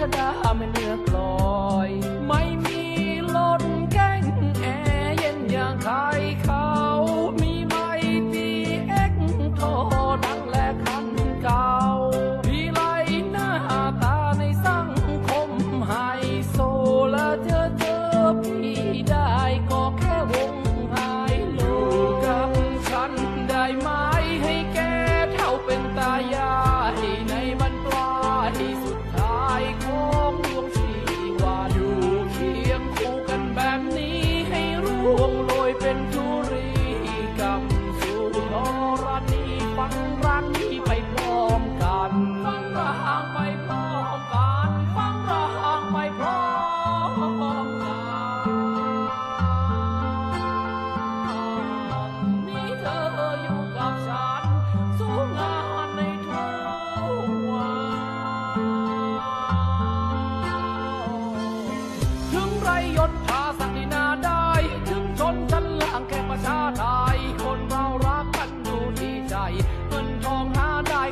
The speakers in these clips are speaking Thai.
Amsterdam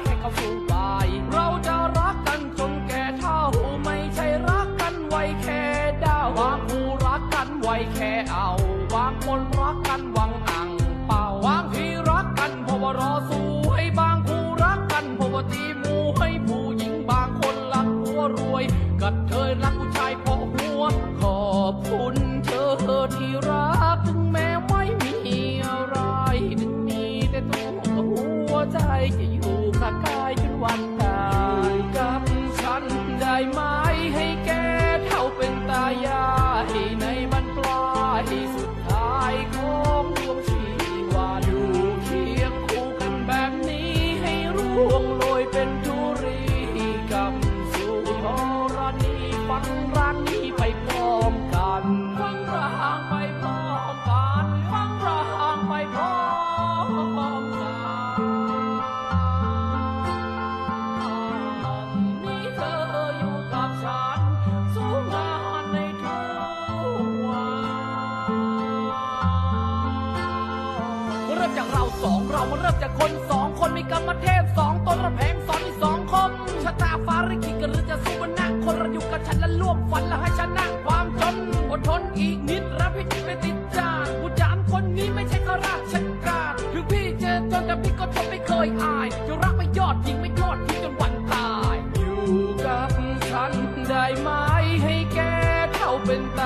แค่เข้าสู่กาย เราจะรักกันจนแก่เท่า ไม่ใช่รักกันไว้แค่ดาวบางคู่รักกันไว้แค่เอาบางคนรักกันหวังอังเป่าบางทีรักกันเพราะว่ารอสู้ให้บางคู่รักกันเพราะว่าตีมูให้ผู้หญิงบางคนรักหัวรวยกัดเธอรักผู้ชายเพราะหัว ขอบคุณเธอที่รักถึงแม้ไม่มีอะไรถึงมีแต่ตัวหัวใจจะอยู่ กับกายจนวันตายกับฉันได้ไหมให้แกเท่าเป็นตายายในบรรปลายสุดท้ายของดวงชีวาอยู่เคียงคู่กันแบบนี้ให้ร่วงโรยเป็นธุรีกับสู่ธรณีฟังรักนี้ องเรามาเริ่มจากคนสองคนมีกรรมเทพสองตนระแพงสอนที่สองคมชะตาฟ้าริขิตกันหรือจะสู้กันนะคนเราอยู่กับฉันและร่วมฝันและให้ชนะความจนอดทนอีกนิดรับพิจิตไปติดจานผู้จานคนนี้ไม่ใช่ข้าราชการถึงพี่เจะจนแต่พี่ก็ทนไม่เคยอายจะรักไม่ยอดยิงไม่ยอดทิ้งจนวันตาย อยู่กับฉันได้ไหมให้แกเท่าเป็นตา